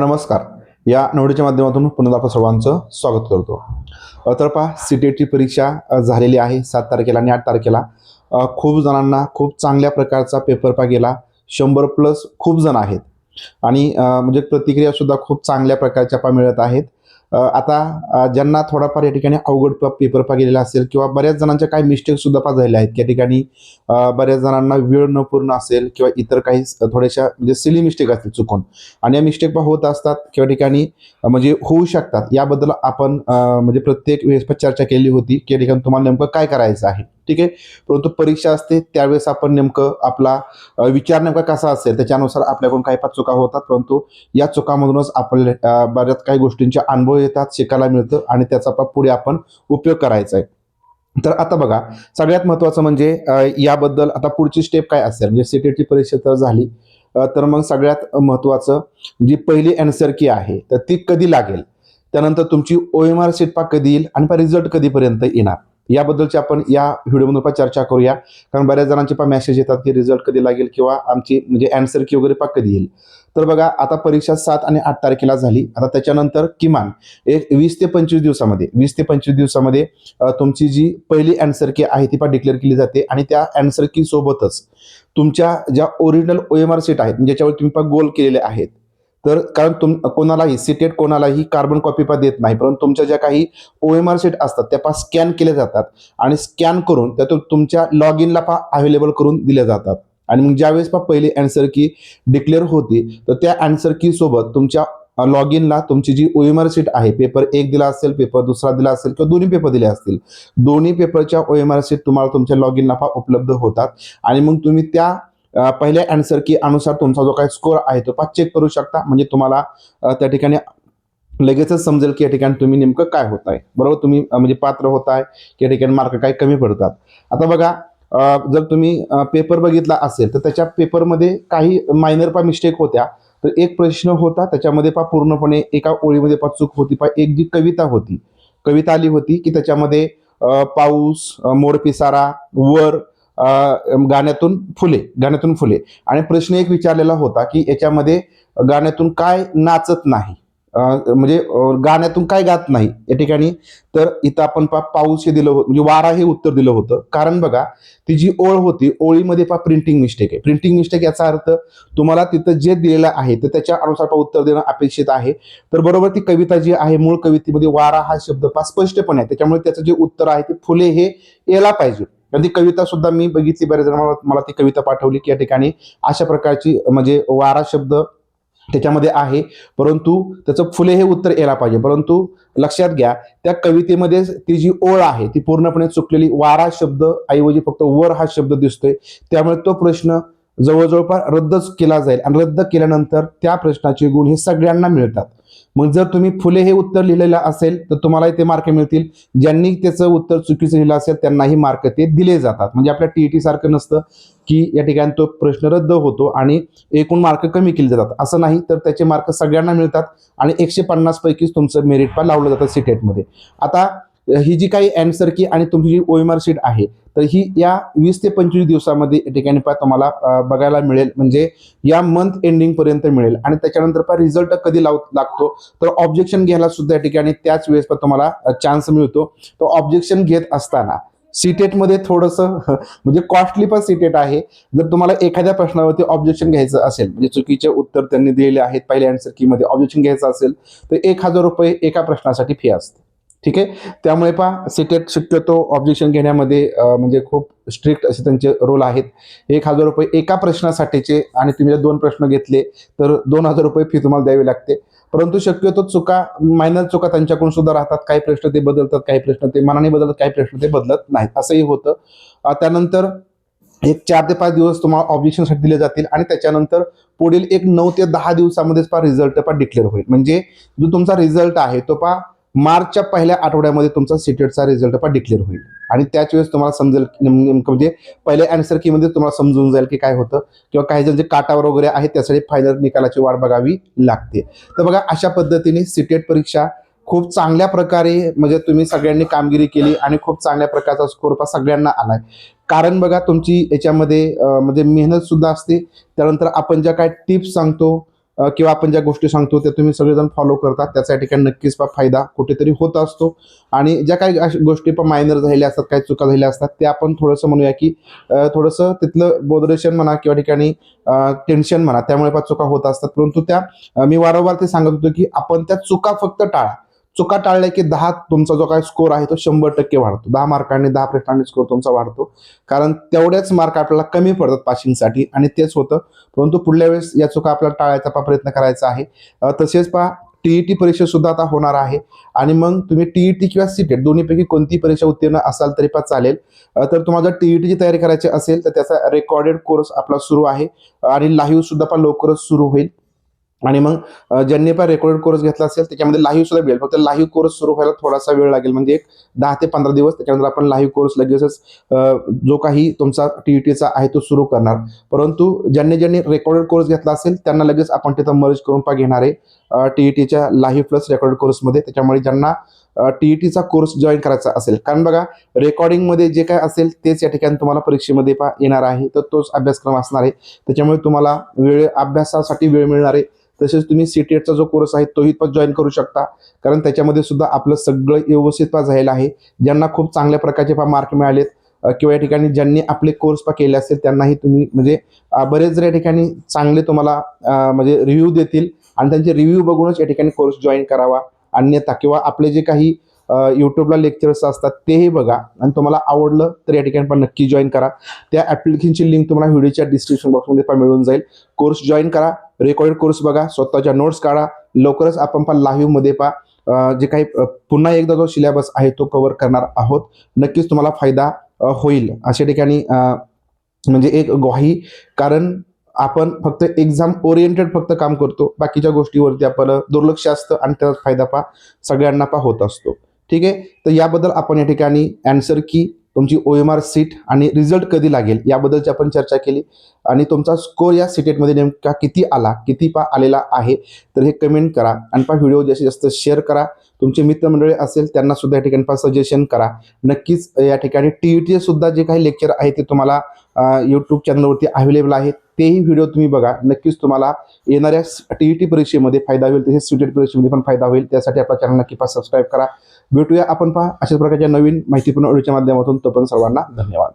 नमस्कार. या निवडीच्या माध्यमातून पुन्हा आपण सर्वांचं स्वागत करतो. अ, तर पहा सी टी टी परीक्षा झालेली आहे सात तारखेला आणि आठ तारखेला. खूप जणांना खूप चांगल्या प्रकारचा पेपर पा गेला. शंभर प्लस खूप जण आहेत. आणि म्हणजे प्रतिक्रिया सुद्धा खूप चांगल्या प्रकारच्या पा मिळत आहेत. आता ज्यांना थोडाफार या ठिकाणी अवघड प- पेपर पा गेलेला असेल किंवा बऱ्याच जणांच्या काही मिस्टेक सुद्धा पा झालेल्या आहेत. या ठिकाणी बऱ्याच जणांना वेळ न पूर्ण असेल किंवा इतर काही थोड्याशा म्हणजे सिली मिस्टेक असतील चुकून. आणि या मिस्टेक पा होत असतात किंवा ठिकाणी म्हणजे होऊ शकतात. याबद्दल आपण म्हणजे प्रत्येक वेळेस चर्चा केली होती. की ठिकाणी तुम्हाला नेमकं काय करायचं आहे? ठीक आहे? परंतु परीक्षा असते त्यावेळेस आपण नेमकं आपला विचार नेमका कसा असेल? त्याच्यानुसार आपल्याकडून काही पाच चुका होतात परंतु या चुकामधूनच आपल्या बऱ्याच काही गोष्टींचे अनुभव येतात शिकायला मिळतं आणि त्याचा पण पुढे आपण उपयोग करायचा आहे. तर आता बघा सगळ्यात महत्त्वाचं म्हणजे याबद्दल आता पुढची स्टेप काय असेल? म्हणजे सीटीटी परीक्षा तर झाली तर मग सगळ्यात महत्त्वाचं जी पहिली अँसर की आहे तर ती कधी लागेल? त्यानंतर तुमची ओ एम आर सीट पा कधी येईल आणि रिझल्ट कधीपर्यंत येणार? याबद्दलची आपण या व्हिडिओमधून पण चर्चा करूया. कारण बऱ्याच जणांचे पण मेसेज येतात की रिझल्ट कधी लागेल किंवा आमची म्हणजे अँसर की वगैरे पा कधी येईल. तर बघा आता परीक्षा सात आणि आठ तारखेला झाली. आता त्याच्यानंतर किमान एक वीस ते पंचवीस दिवसामध्ये वीस ते पंचवीस दिवसामध्ये तुमची जी पहिली अँसर की आहे ती पण डिक्लेअर केली जाते आणि त्या अँसर की सोबतच तुमच्या ज्या original O M R sheet आहेत ज्याच्यावर तुम्ही पण गोल केलेले आहेत तर कारण तुम कोणालाही सिटेट कोणालाही कार्बन कॉपी पा देत नाही. परंतु तुमच्या ज्या काही ओ एम आर सीट असतात त्या पा स्कॅन केल्या जातात. आणि स्कॅन करून त्यातून तुमच्या लॉग इनला पा अवेलेबल करून दिल्या जातात. आणि मग ज्यावेळेस पा पहिली अँसर की डिक्लेअर होती तर त्या अँसर की सोबत तुमच्या लॉग इनला तुमची जी ओ एम आर सीट आहे पेपर एक दिला असेल पेपर दुसरा दिला असेल किंवा दोन्ही पेपर दिले असतील दोन्ही पेपरच्या ओ एम आर सीट तुम्हाला तुमच्या लॉग इनला पा उपलब्ध होतात. आणि मग तुम्ही त्या पहिल्या अँसर की अनुसार तुमचा जो काही स्कोर आहे तो पाच चेक करू शकता. म्हणजे तुम्हाला त्या ठिकाणी लगेचच समजेल की या ठिकाणी तुम्ही नेमकं काय होत आहे बरोबर? तुम्ही म्हणजे पात्र होत आहे की या ठिकाणी मार्क काही कमी पडतात. आता बघा जर तुम्ही पेपर बघितला असेल तर त्याच्या पेपरमध्ये काही मायनर पा मिस्टेक होत्या. तर एक प्रश्न होता त्याच्यामध्ये पा पूर्णपणे एका ओळीमध्ये पा चूक होती पा एक जी कविता होती. कविता आली होती की त्याच्यामध्ये पाऊस मोडपिसारा वर गाण्यातून फुले गाण्यातून फुले. आणि प्रश्न एक विचारलेला होता की याच्यामध्ये गाण्यातून काय नाचत नाही? म्हणजे गाण्यातून काय गात नाही? या ठिकाणी तर इथं आपण पा पाऊस हे दिलं होतं म्हणजे वारा हे उत्तर दिलं होतं. कारण बघा ती जी ओळ होती ओळीमध्ये पा प्रिंटिंग मिस्टेक आहे. प्रिंटिंग मिस्टेक याचा अर्थ तुम्हाला तिथं जे दिलेलं आहे तर त्याच्या अनुसार पा उत्तर देणं अपेक्षित आहे. तर बरोबर ती कविता जी आहे मूळ कवितेमध्ये वारा हा शब्द पा स्पष्टपणे आहे. त्याच्यामुळे त्याचं जे उत्तर आहे ते फुले हे यायला पाहिजे. अगदी ती कविता सुद्धा मी बघितली बऱ्याच जण मला ती कविता पाठवली की या ठिकाणी अशा प्रकारची म्हणजे वारा शब्द त्याच्यामध्ये आहे. परंतु त्याचं फुले हे उत्तर यायला पाहिजे. परंतु लक्षात घ्या त्या कवितेमध्ये ती जी ओळ आहे ती पूर्णपणे चुकलेली वारा शब्द ऐवजी फक्त वर हा शब्द दिसतोय. त्यामुळे तो प्रश्न जवळजवळपास रद्दच केला जाईल. आणि रद्द केल्यानंतर त्या प्रश्नाचे गुण हे सगळ्यांना मिळतात. मग जर तुम्ही फुले हे उत्तर लिहिलेलं असेल तर तुम्हालाही ते मार्क मिळतील. ज्यांनी त्याचं उत्तर चुकीचं लिहिलं असेल त्यांनाही मार्क ते दिले जातात. म्हणजे आपल्या टीईटी सारखं नसतं की या ठिकाणी तो प्रश्न रद्द होतो आणि एकूण मार्क कमी केले जातात. असं नाही तर त्याचे मार्क सगळ्यांना मिळतात आणि एकशे पन्नास पैकीच तुमचं मेरिट पण लावलं जातं सिटेटमध्ये आता ही जी काही अँसर की आणि तुमची जी ओएमआर शीट आहे तर ही या वीस ते पंचवीस दिवसामध्ये या ठिकाणी पाय तुम्हाला बघायला मिळेल. म्हणजे या मंथ एंडिंग पर्यंत मिळेल. आणि त्याच्यानंतर पाय रिझल्ट कधी लाव लागतो. तर ऑब्जेक्शन घ्यायला सुद्धा या ठिकाणी त्याच वेळेस पण तुम्हाला चान्स मिळतो. तो ऑब्जेक्शन घेत असताना सीटेटमध्ये थोडंसं म्हणजे कॉस्टली पण सीटेट आहे. जर तुम्हाला एखाद्या प्रश्नावरती ऑब्जेक्शन घ्यायचं असेल म्हणजे चुकीचे उत्तर त्यांनी दिलेले आहेत पहिल्या अँसर कीमध्ये ऑब्जेक्शन घ्यायचं असेल तर एक हजार रुपये एका प्रश्नासाठी फी असते. ठीक आहे? त्यामुळे पहा सिटेट शक्यतो ऑब्जेक्शन घेण्यामध्ये म्हणजे खूप स्ट्रिक्ट असे त्यांचे रोल आहेत. एक हजार रुपये एका प्रश्नासाठीचे आणि तुम्ही जर दोन प्रश्न घेतले तर दोन हजार रुपये फी तुम्हाला द्यावी लागते. परंतु शक्यतो चुका मायनर चुका त्यांच्याकडून सुद्धा राहतात. काही प्रश्न ते बदलतात काही प्रश्न ते मनाने बदलतात काही प्रश्न ते बदलत नाहीत. असंही होतं. त्यानंतर एक चार ते पाच दिवस तुम्हाला ऑब्जेक्शनसाठी दिले जातील आणि त्याच्यानंतर पुढील एक नऊ ते दहा दिवसामध्येच पा रिझल्ट पा डिक्लेअर होईल. म्हणजे जो तुमचा रिझल्ट आहे तो पा मार्चच्या पहिल्या आठवड्यामध्ये तुमचा सीटेटचा रिझल्ट पण डिक्लेअर होईल. आणि त्याच वेळेस तुम्हाला समजेल की नेमकं म्हणजे पहिल्या अँसर कीमध्ये म्हणजे तुम्हाला समजून जाईल की काय होतं. किंवा काही जण जे काटावर वगैरे आहेत त्यासाठी फायनल निकालाची वाट बघावी लागते. तर बघा अशा पद्धतीने सीटेट परीक्षा खूप चांगल्या प्रकारे म्हणजे तुम्ही सगळ्यांनी कामगिरी केली आणि खूप चांगल्या प्रकारचा स्कोर पा सगळ्यांना आलाय. कारण बघा तुमची याच्यामध्ये म्हणजे मेहनत सुद्धा असते. त्यानंतर आपण ज्या काय टिप्स सांगतो किंवा आपण ज्या गोष्टी सांगतो त्या तुम्ही सगळेजण फॉलो करतात. त्याचा या ठिकाणी नक्कीच पा फायदा कुठेतरी होत असतो. आणि ज्या काही गोष्टी पण मायनर झालेल्या असतात काही चुका झालेल्या असतात त्या आपण थोडंसं म्हणूया की थोडंसं तिथलं बोदरेशन म्हणा किंवा ठिकाणी टेन्शन म्हणा त्यामुळे पण चुका होत असतात. परंतु त्या मी वारंवार ते सांगत होतो की आपण त्या चुका फक्त टाळा. चुका टाळल्या की दहा तुमचा जो काय स्कोर आहे तो शंभर टक्के वाढतो. दहा मार्कांनी दहा प्रश्नांनी स्कोर तुमचा वाढतो. कारण तेवढेच मार्क आपल्याला कमी पडतात पासिंगसाठी आणि तेच होतं. परंतु पुढल्या वेळेस या चुका आपल्याला टाळायचा पा प्रयत्न करायचा आहे. तसेच पहा टीईटी परीक्षा सुद्धा आता होणार आहे. आणि मग तुम्ही टीईटी किंवा सीटेट दोन्हीपैकी कोणती परीक्षा उत्तीर्ण असाल तरी पण चालेल. तर तुम्हाला जर टीईटीची तयारी करायची असेल तर त्याचा रेकॉर्डेड कोर्स आपला सुरू आहे. आणि लाईव्ह सुद्धा पण लवकरच सुरू होईल. आणि मग ज्यांनी पण रेकॉर्डेड कोर्स घेतला असेल त्याच्यामध्ये लाईव्ह सुद्धा मिळेल फक्त लाईव्ह कोर्स सुरू व्हायला थोडासा वेळ लागेल. म्हणजे एक दहा ते पंधरा दिवस त्याच्यानंतर आपण लाईव्ह कोर्स लगेचच जो काही तुमचा टीईटीचा आहे तो सुरू करणार. परंतु ज्यांनी ज्यांनी रेकॉर्डेड कोर्स घेतला असेल त्यांना लगेच आपण तिथं मर्ज करून पा घेणार आहे टीईटीच्या लाईव्ह प्लस रेकॉर्डेड कोर्समध्ये त्याच्यामुळे ज्यांना टीईटीचा कोर्स जॉईन करायचा असेल. कारण बघा रेकॉर्डिंगमध्ये जे काय असेल तेच या ठिकाणी तुम्हाला परीक्षेमध्ये पा येणार आहे. तर तोच अभ्यासक्रम असणार आहे. त्याच्यामुळे तुम्हाला वेळ अभ्यासासाठी वेळ मिळणार आहे. तसेच तुम्ही सी टी एटचा जो कोर्स आहे तोही पण जॉईन करू शकता. कारण त्याच्यामध्ये सुद्धा आपलं सगळं व्यवस्थित पा झालेलं आहे. ज्यांना खूप चांगल्या प्रकारचे पा मार्क मिळालेत किंवा या ठिकाणी ज्यांनी आपले कोर्स पा केले असतील त्यांनाही तुम्ही म्हणजे बरेच जर या ठिकाणी चांगले तुम्हाला म्हणजे रिव्ह्यू देतील. आणि त्यांचे रिव्ह्यू बघूनच या ठिकाणी कोर्स जॉईन करावा. अन्यथा किंवा आपले जे काही यूट्यूबला लेक्चर्स असतात तेही बघा. आणि तुम्हाला आवडलं तर या ठिकाणी पण नक्की जॉईन करा. त्या ॲप्लिकेशनची लिंक तुम्हाला व्हिडिओच्या डिस्क्रिप्शन बॉक्समध्ये पण मिळून जाईल. कोर्स जॉईन करा. रेकॉर्डेड कोर्स बघा. स्वतःच्या नोट्स काढा. लवकरच आपण पण लाईव्हमध्ये पा जे काही पुन्हा एकदा जो सिलेबस आहे तो कव्हर करणार आहोत. नक्कीच तुम्हाला फायदा होईल. अशा ठिकाणी म्हणजे एक ग्वाही. कारण आपण फक्त एक्झाम ओरिएंटेड फक्त काम करतो. बाकीच्या गोष्टीवरती आपलं दुर्लक्ष असतं आणि त्याचा फायदा पा सगळ्यांना पा होत असतो. ठीक आहे? तर याबद्दल आपण या ठिकाणी अँसर की तुमची ओ एम आर सीट आणि रिझल्ट कधी लागेल याबद्दलची आपण चर्चा केली. आणि तुमचा स्कोर या सिटेटमध्ये नेमका किती आला किती पा आलेला आहे तर हे कमेंट करा. आणि पा व्हिडिओ जास्तीत जास्त शेअर करा. तुमचे मित्रमंडळी असेल त्यांना सुद्धा या ठिकाणी पा सजेशन करा. नक्कीच या ठिकाणी टी ई सुद्धा जे काही लेक्चर आहे ते तुम्हाला यूट्यूब चॅनलवरती अवेलेबल आहेत तेही व्हिडिओ तुम्ही बघा. नक्कीच तुम्हाला येणाऱ्या टी ई टी परीक्षेमध्ये फायदा होईल. तसेच सीटेट परीक्षेमध्ये पण फायदा होईल. त्यासाठी आपला चॅनल नक्की पहा सबस्क्राईब करा. भेटूया आपण पहा. अशाच प्रकारच्या नवीन माहितीपूर्ण व्हिडिओच्या माध्यमातून. तो पण सर्वांना धन्यवाद.